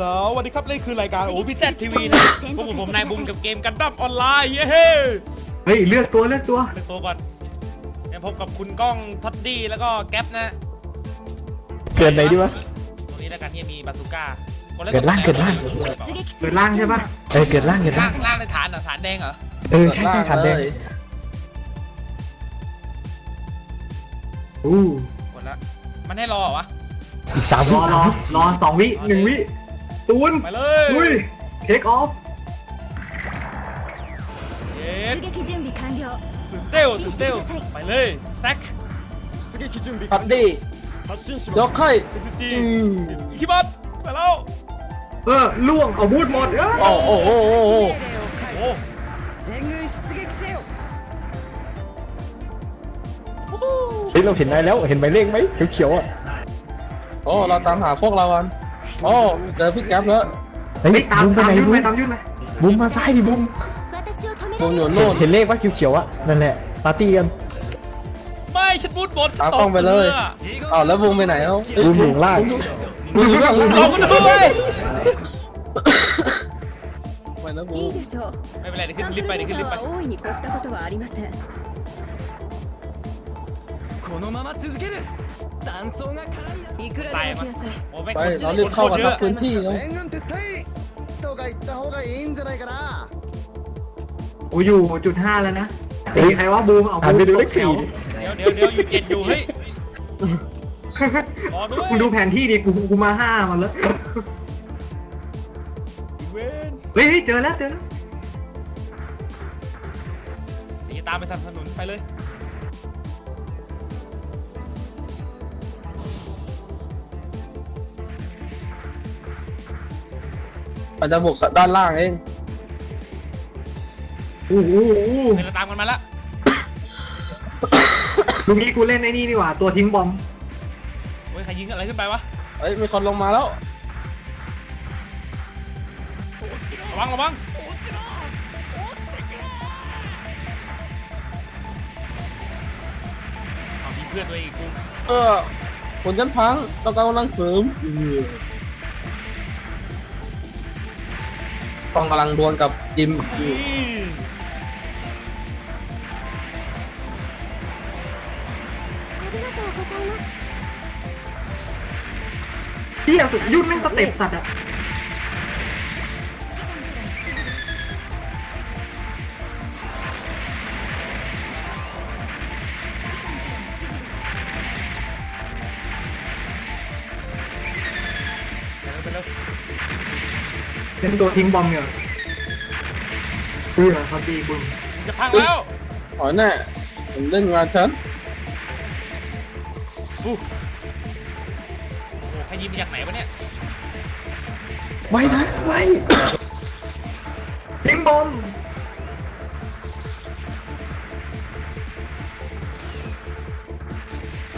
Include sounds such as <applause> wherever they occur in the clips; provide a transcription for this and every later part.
สวัสดีครับนี่คือรายการโอ้พิเศษทีวีนะพวกผมผมนายบุมกับเกมกันดั้มออนไลน์เย้เฮ้เฮ้ยเลือกตัวเลือกตัวเลือกตัวก่อนเดี๋ยวพบกับคุณก้องท็อดดี้แล้วก็แก๊ปนะเกิดไหนดีวะตรงนี้แล้วกันที่มีบาซูก้าเกิดล่างเกิดล่างเปิดล่างใช่ปะเออเกิดล่างเกิดล่าล่างงล่างในฐานเหรอฐานแดงเหรอเออใช่ใช่ฐานแดงอู้กดละมันให้รอเหรอวะอีกสามรวิอรสาอมวิรอสองวิหนึ่งวิ ตูน ไปเลย อุ้ยเทคออฟ เย็ด 出撃準備完了 ตื่นเต้วตื่นเต้วไปเลยแซค พัดดี้ยกให้ เอสจีฮิบับไปแล้ว เออล่วงเอาบูทหมดเออ โอ้โอ้โอ้โอ้โอ้ โอ้ เฮ้ยเราเห็นนายแล้วเห็นหมายเลขไหมเขียวๆอ่ะ โอ้เราตามหาพวกเรากัน โอ้เจอพี่แก๊ปแล้ว เฮ้ย เฮ้ยตาม บุ้มไป ตาม ไหน ยุ่น บุ้ ไหม ม ตามยุ่นไหม บุ้มมาซ้ายดิบุ้ม 私を止め ว ら ง れ อยู่ る นู่น เห็นเลขว่าเขียวๆอ่ะนั่นแหละปาร์ตี้กัน ไม่ฉันบูทบดฉัน ตาม ต กล้อก งไปเลย รือ อ้าวแล้ววงไปไหนเอ้า บุ้มอยู่ล่าง วงอยู่ข้างหลัง ลองกันด้วย ไปแล้ววง いいでしょう ไม่เป็นไรเดี๋ยวขึ้ サ น ンプ ลิ ル ฟต์ไป デ เดี๋ยวขึ้นลิ ー ฟต์ไป タは大いに越したことはありませんこのまま続ける 断層が絡んでいくらでも来なさい โอ้ไม่ ไป คน เรารีบเข้ากัน เย ทับ อะ พื้นที่เนาะ 援軍撤退とか言った方がいいんじゃないかな โอ้อยู่จุดห้าแล้วนะตีใครว่าบูมเอา อ่าน บู ไป ม ดู ต เล ก ข แถ สี่ ว เดี๋ยวเดี๋ยวเดี๋ยวอยู่เจ็ดอยู่เฮ้ย รอด้วย มึงดูแผนที่ดิกูกูมาห้ามาแล้ว เวน เฮ้ยเฮ้ยเจอแล้วเจอแล้ว เดี๋ยวจะตามไปสนับสนุนไปเลย มันจะบุกด้านล่างเองโอ้โหโอ้โหเดี๋ยวเราตามกันมาละลูกนี้กูเล่นไอ้นี่นี่หว่า ตัวทิ้งบอมเฮ้ยใครยิงอะไรขึ้นไปวะเอ้ยมีคนลงมาแล้ว ระวังระวังเอามีเพื่อนตัวเองอีกกู เออผลฉันพังต้องการกำลังเสริมต้อ องกำลังดวลกับจิมอยู่เฮียสุดยุ่นไม่สเต็ปสัตว์อะ เป็นตัวทิ้งบอมอยู่เออเขาดีบุญๆจะพังแล้วหอยแน่ผมเล่นงานฉันอู้โอ้โหใครยิงมาจากไหนวะเนี่ย ไว้นะไว้ทิ้งบอม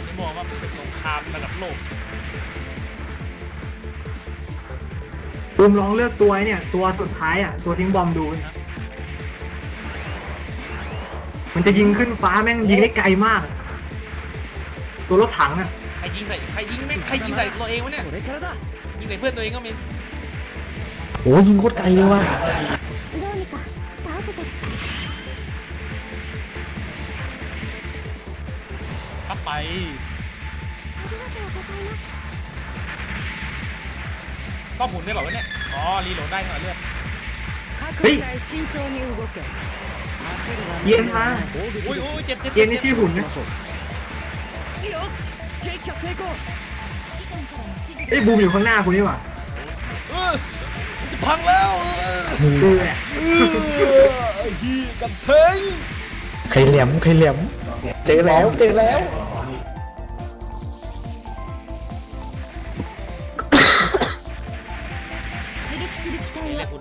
ไม่มองว่ามันเป็นสงครามระดับโลก ซูมลองเลือกตัวเนี่ย ตัวสุดท้ายอะ ตัวทิ้งบอมดู มันจะยิงขึ้นฟ้าแม่งยิงได้ไกลมาก ตัวรถถังอะ ใครยิงใส่ใครยิงแม่งใครยิงใส่ตัวเองวะเนี่ยยิงใส่เพื่อนตัวเองก็มีโอ้ยิงโคตรไกลเลยว่ะไป ซ่อมหุ่นได้เปล่าวะเนี่ย อ๋อ รีโหลดได้เน่าเลือดเฮ้ยเยี่มากอ้ยอ้ยเจ็บเจ็บเย็นนี่ชื่อหุ่นนะไอ้ยบูมอยู่ข้างหน้าคุณนี่หว่าจะพังแล้วเออเกับเทง ใครเหลี่ยมใครเหลี่ยมเจอแล้วเจอแล้ว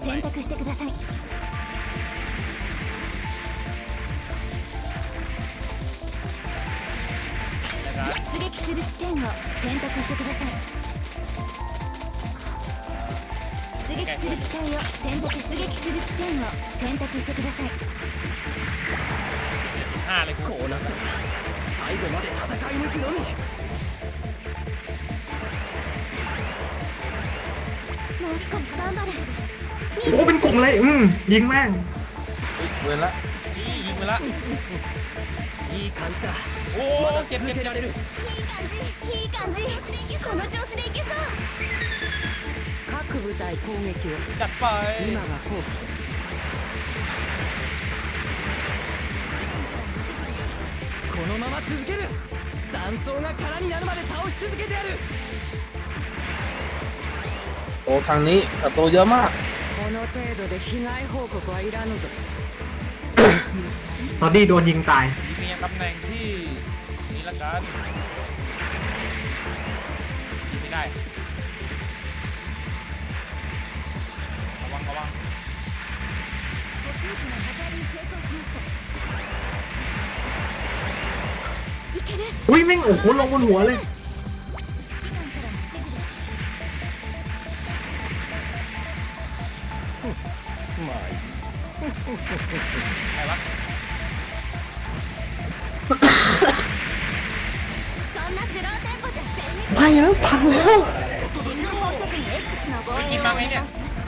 選択してください。出撃する地点を選択してください。出撃する機体を選択出撃する地点を選択してください。こうなったら最後まで戦い抜くのみ。もう少し頑張れ。 โอ้เป็นกลุ่มเลย อืมยิงแม่ง อุ๊ยเว้นละ นี่ยิงไปละ いい感じだ โอ้ まだ เจ็บ 続 เจ็บ け เจ็บ られるいい感じいい感じこの調子でいけそう各部隊攻撃を จัดไป 今が好機ですこのまま続ける断層が空になるまで倒し続けてやる โอ้ทางนี้ศัตรูเยอะมาก こ の程度で被害報告はいらぬぞ ตอนดี้โดนยิงตาย ยิงเมียตำแหน่งที่นี่ละกันยิงไม่ได้ ระวังระวัง 補給機の破壊に成功しましたいける อุ้ยแม่งโอ้โหลงบนหัวเลย 全滅 ไม่แล้วพังแล้ว 日本方局に X の防衛をお願いします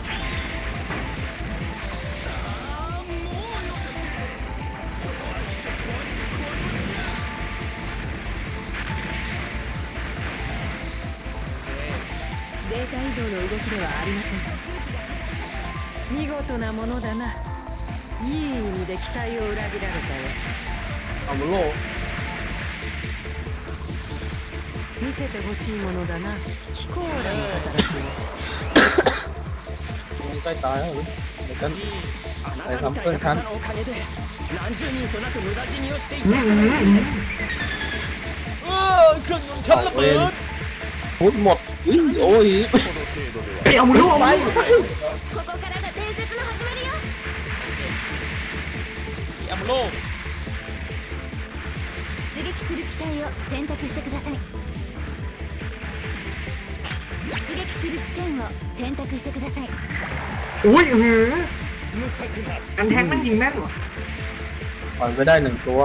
データ以上の動きではありません見事なものだないい意味で期待を裏切られたよ อามุโล 見せてほしいものだな気候らの働きを มันใกล้ตายแล้วเหรอเดี๋ยวกัน ที่ あなはいたみたいな三分間方のおかげで何十人となく無駄死にをしていた อื 人 ม が อื い ม る อื ん ม です เออเครื่องยนต์ฉันระเบิด พุดหมดอุ้ยโอ้ย เฮ้ยเอามือลูกเอา ไป มือ ここからが伝説の始まりよ ที่อัมโล 出撃する機体を選択してください する地点を選択してください อุ้ยอือกันแทงแม่งยิงแม่นว่ะ ปล่อยไปได้หนึ่งตัว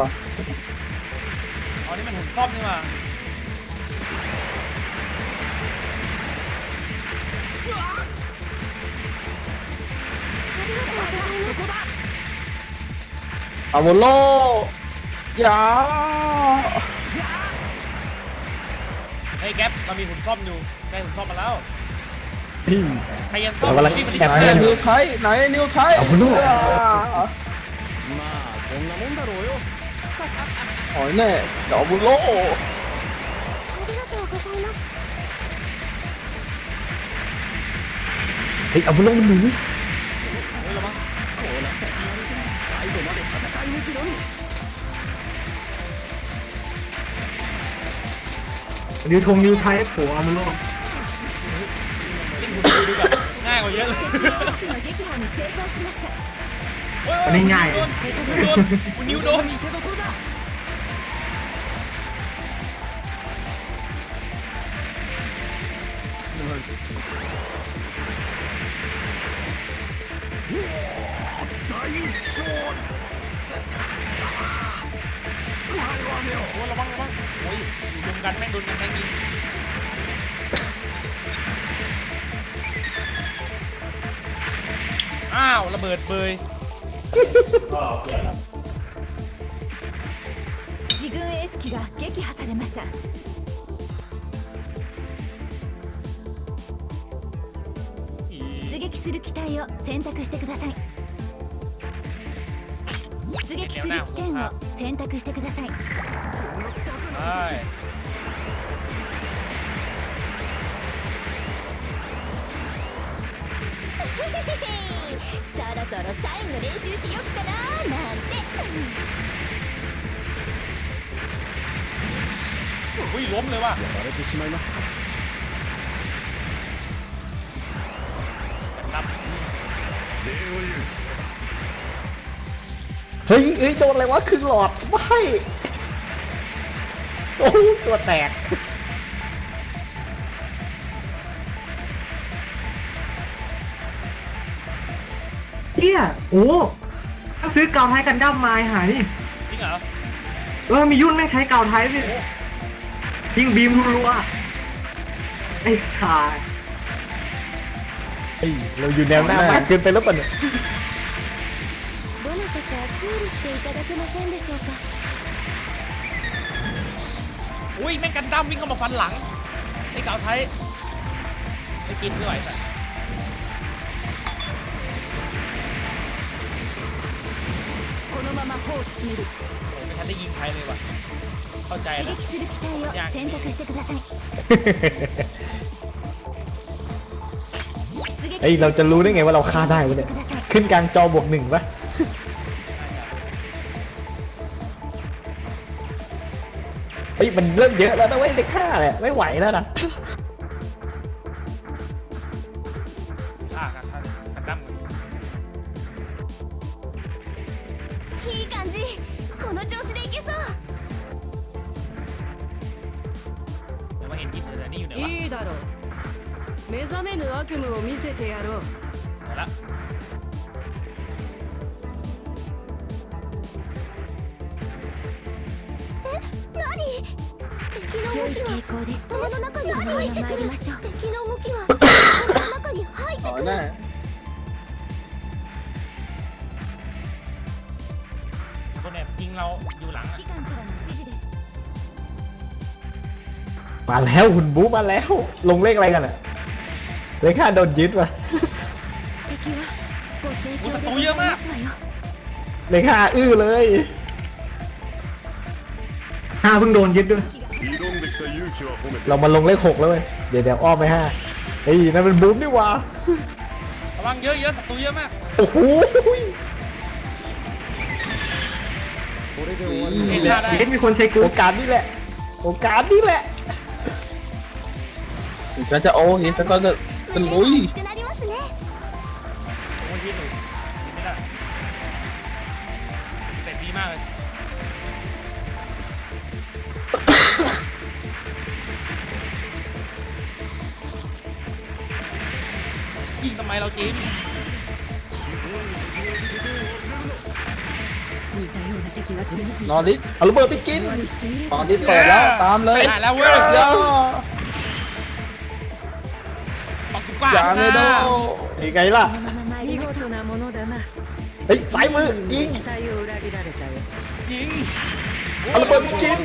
อ๋อนี่มันหุ่นซ่อมนี่มา อามุโลอยา เฮ้ยแก๊ปเรามีหุ่นซ่อมอยู่ได้หุ่นซ่อมมาแล้ว นี่ ใครยังซ่อม เรากำลัง ที่มัน แอบ ไหน เล่ อะ น นิวไทยไหนอะนิวไทย อามุโล まあこんなもんだろうよ หอยแน่เดี๋ยวอามุโล ありがとうございます เฮ้ยอามุโลมันหนี เฮ้ยระวัง こうなったら最後まで戦い抜きのみ นิวทงนิวไทยโผล่เอามือลูก เล่นหุ่นดูดีกว่าง่ายกว่าเยอะเลย 敵の撃破に成功しました โอ้ย อันนี้ง่าย โดนโดนคุณนิวโดน 見せどころだ โอ้ยระวังระวังโอ้ยอยู่รวมกันแม่งโดนกันแม่งยิง อ้าวระเบิดเบย 自軍 S 機が撃破されました出撃する機体を選択してください出撃する地点を選択してください ใช่ そろそろサインの練習しよっかななんて อุ้ยล้มเลยว่ะ やられてしまいましたか นับ เฮ้ยเอ้ยโดนอะไรวะครึ่งหลอดไม่โอ้ยตัวแตก โอ้ถ้าซื้อเกาไทยกันดั้มมาไอ้หายนี่ จริงเหรอ เออมียุ่นแม่งใช้เกาไทยสิยิงบีมรัวๆไอ้ขาย เฮ้ยเราอยู่แนวหน้ามากเกินไปแล้วป่ะเนี่ย どなたか修理していただけませんでしょうか อุ้ยแม่งกันดั้มวิ่งเข้ามาฟันหลังไอ้เก่าไทยไม่กินไม่ไหวสัตว์ このまま歩を進める โอ้ไม่ทันได้ยิงใครเลยว่ะเข้าใจ 出 แล้ว 撃する機体を選択してください出撃 เฮ้ยเราจะรู้ได้ไงว่าเราฆ่าได้วะ して เนี่ย ください ขึ้นกลางจอบวกหนึ่งปะเฮ้ยมันเริ่มเยอะแล้วนะเว้ยเลขห้าเนี่ยไม่ไหวแล้วนะ 敵の動きは傾向です頭の中に入ってくる敵の動きは頭の中に入って ต่อ くる แน่ คนแอบยิงเราอยู่หลังอะ 指揮官からの指示です มาแล้วหุ่นบู๊มาแล้ว ลงเลขอะไรกันอะเลขห้าโดนยึดว่ะ 敵はご盛況でございますわよ เลขห้าอื้อเลย ห้าเพิ่งโดนยึดด้วย เรามาลงเลขหกแล้วเว้ยเดี๋ยวเดี๋ยวอ้อมไปห้าเฮ้ยนั่นเป็นบู๊นี่หว่าระวังเยอะเยอะศัตรูเยอะมากโอ้โหเห็นฆ่าได้ยึดมีคนใช้กูโอกาสนี่แหละ โอกาสนี่แหละถึงฉันจะโอ้ยฉันก็จะจะลุย ยิงทำไมเราจิ้มนอริสเอาระเบิดไปกินนอริสเปิดแล้วตามเลยได้แล้วเว้ยเดี๋ปจามีโดีงไงล่ะเฮ้ยไปมือยิงยิงเอาระเบิดไปกิน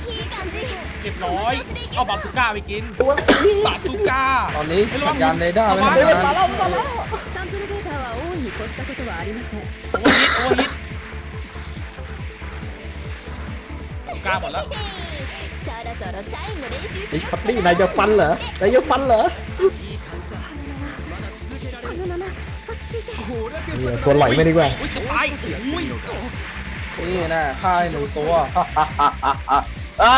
こう続ける必要はありませんいい感じ เรียบร้อย เอาบาสุก้าไปกิน ตัวนี้ บาสุก้า ตอนนี้ ฮ้ยะ สั วั ญ ง ญาณเรดาร์ไม่ ระวัง ทำงาน サンプルデータはオンに越したことはありません โอเวอร์ฮิตโอเวอร์ฮิตบาสุก้าหมดแล้ว そろそろサインの練習 ไอ้ しよ คัตตี้นายจะฟันเหรอนายจะฟันเหรอ うこのまま落ち着いて เนี่ยตัวไหลไม่ดีกว่า อุ้ยเกับตายอุ้ย นี่นะฆ่าให้หนึ่งตัว อ่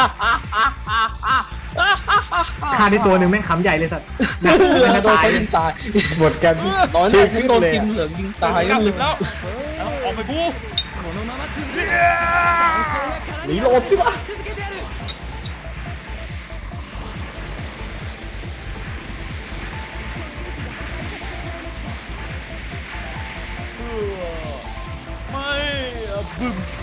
ฆ่าได้ตัวหนึ่งแม่งขำใหญ่เลยสัตว์หนักโดนตายยิงตายหมดแกันตอนนี้ตัวกินเหลืองยิงตายเกแล้วเอาออกไปบูหนีโลดจิวะไม่บึ้ม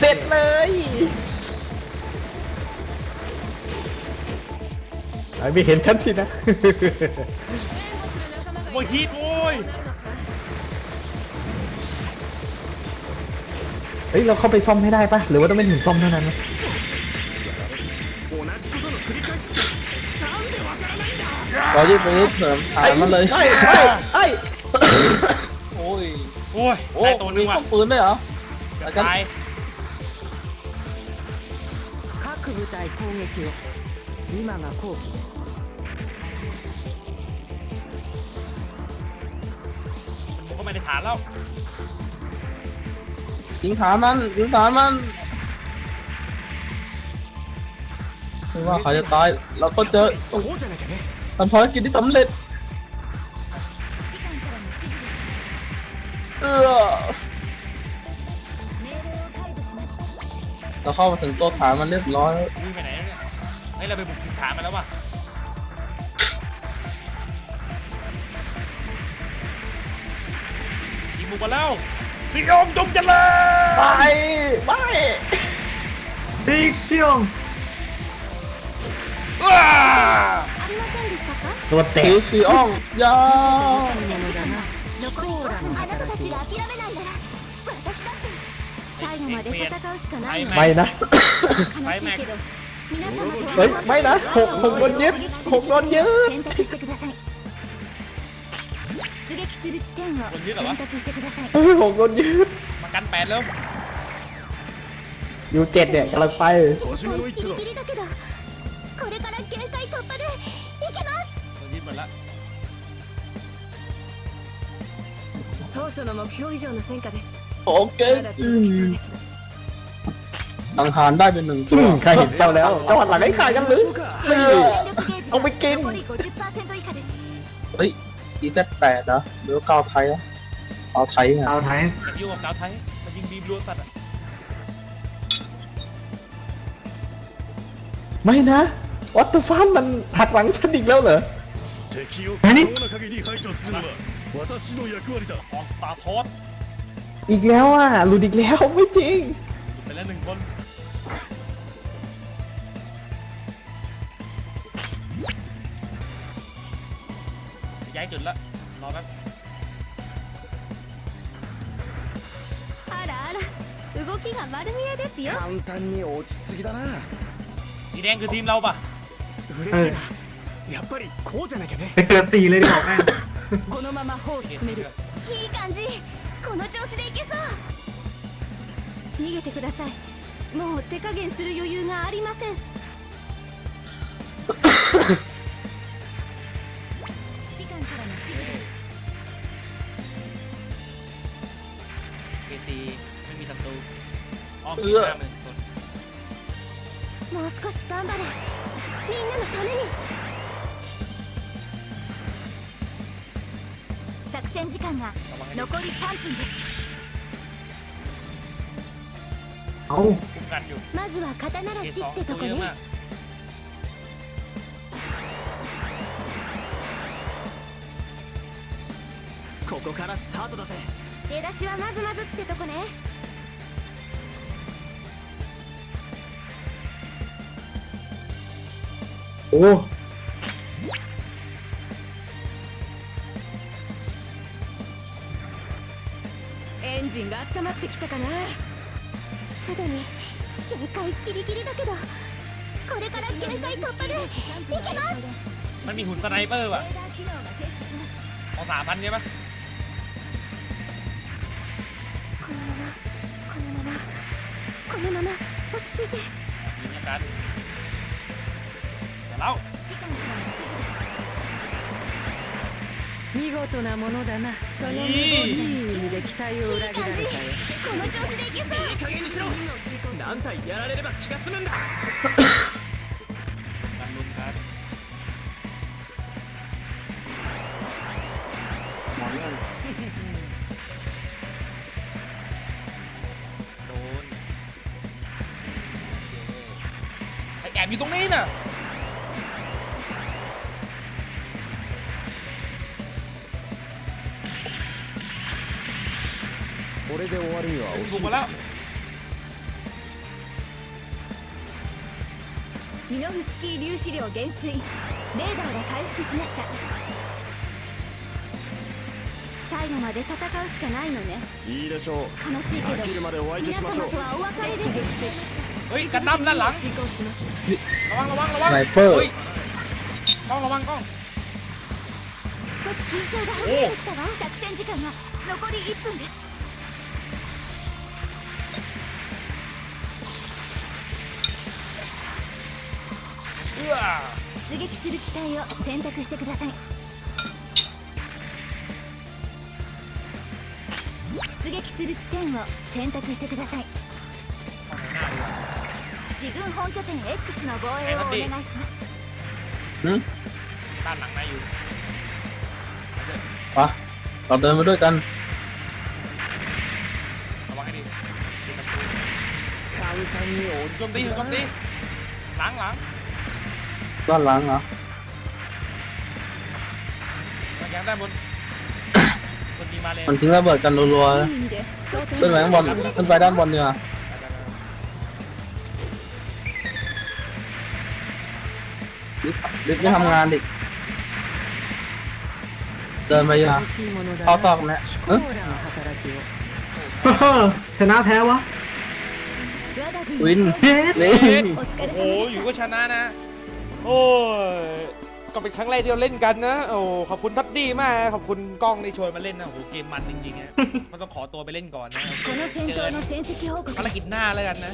เสร็よจうเลย ไอ้ไม่เห็นฉันสินะ โอ้ยฮีทโอ้ยเฮ้ย เราเข้าไปซ่อมให้ได้ปะหรือว่าต้องเป็นถึงซ่อมเท่านั้นวะเรายิงไปนิดเสริมฐานมันเลยไอ้ไอ้ไอ้โอ้ยโอ้ยโอ้ได้ตัวหนึมีงว่ะข้อปืนด้วยเหรอ เกือบตาย 各部隊攻撃を今が後期です บุกเข้ามาในฐานแล้ว ยิงฐานมันยิงฐานมันไม่ว่าเขาจะตายเราก็เจอ こうじゃなきゃね ทำภารกิจที่สำเร็จ เออ เราเข้ามาถึงตัวฐานมันเรียบร้อย อุ้ยไปไหนแล้วเนี่ยเฮ้ยเราไปบุกถึงฐานมาแล้วว่ะยิงบุกมาแล้วสิงห์องจงเจริญ ไปไป ซิกเซียง อ้า ありませんでしたか ตัวเตะ สีสีอ่องยา 欲しいものだな残りあなたたちが諦めないなら私だって 最後まで戦うしかないの ไม่นะ 悲しいけど皆様と เฮ้ย ไม่นะหกหกโดนยึดหกโดนยึด 選択してください出撃する地点を選択してください เฮ้ยหกโดนยึด มากันแปดเริ่ม อยู่เจ็ดเนี่ยกำลังไป ギリギリだけどこれから限界突破でいけます โดนยึดหมดละ 当初の目標以上の戦果です โอเค まだ続きそうです สังหารได้เป็นหนึ่งตั อื ว มใครเห็นเจ้าแล้ว เจ้าหันหลังให้ขาดกันหรือ เออ 戦力ゲージ เอาไปกิน 残り50%以下です เฮ้ยอีแซแปดนะหรือเก้าไทยอะเอาไทยอะ ดาวไทย อย่ายุ่งกับกาวไทยมันยิงบีมรัวสัตว์อะ ไม่นะ วัตถุฟ้ามันหักหลังฉันอีกแล้วเหรอ 敵を何可能な限り排除するのは私の役割だ ออนสตาร์ท อส อีกแล้วอ่ะ หลุดอีกแล้วไม่จริง ไปแล้วหนึ่งคนย้ายจุดละรอแป๊บ あらあら動きが丸見えですよ簡単に落ちすぎだな สีแดงคือทีมเราปะ 嬉しいなやっぱりこうじゃなきゃね ไปเกิดสี่เลยดีกว่าแม่ง このまま歩を進めるいい感じ この調子でいけそう。逃げてください。もう手加減する余裕がありません。指揮官からの指示です。もう少し頑張れ。みんなのために。戦時間が残り3分です。まずは刀らしってとこね。ここからスタートだぜ。出だしはまずまずってとこね。おお。エンジンが温まってきたかなすでに限界ギリギリだけどこれから限界突破でいけます มันมีหุ่นสไนเปอร์ว่ะ レーダー機能が停止します เอาสามพันใช่ปะ このままこのままこのまま落ち着いて ยิงแล้วกันจะเล่า 事なものだな。その無謀いい。いい意味で期待を裏切られたよこの調子でいけそういい加減にしろ。何体やられれば気が済むんだ <laughs> これで終わりには惜し บุก い มาแล้ว ミノフスキー粒子量減衰レーダーが回復しました最後まで戦うしかないのねいいでしょう悲しいけど飽きるまでお相手皆しましょう様とはお別れです เฮ้ยกันดั้มด้านหลัง 遂行します ระวังระวังระวัง สไนเปอร์ ฮ้ยกล้องระวังกล้อง 少し緊張がほぐれてきたわ作戦時間が残り1分です わ出撃する機体を選択してください出撃する地点を選択してください自分本拠点 X の防衛をお願いしますん ด้านหลังนายอยู่ ปะเราเดินมาด้วยกัน ระวังให้ดีดีประตู 簡単に落 โจ ち มตี 着く โจมตีหลังหลัง ด้านหลังเหรอมันยังได้บน บนดีมาเลยมันทิ้งระเบิดกันรัวๆนะขึ้นไปข้างบนขึ้นไปด้านบนเนี่ยลิฟต์ไม่ทำงานดิเดินไปยาเข้าซอกแล้วเออชนะแพ้วะวินเฮ้ยโอ้ยอยู่ก็ชนะนะ โอ้ยก็เป็นครั้งแรกที่เราเล่นกันนะ โอ้ขอบคุณทัดดี้มากนะขอบคุณกล้องที่ชวนมาเล่นนะโอ้โหเกมมันจริงๆนะมันต้องขอตัวไปเล่นก่อนนะโอเค この戦 เจอ 闘 กัน の戦績報告 ภาร で กิจ す หน้าแล้วกันนะ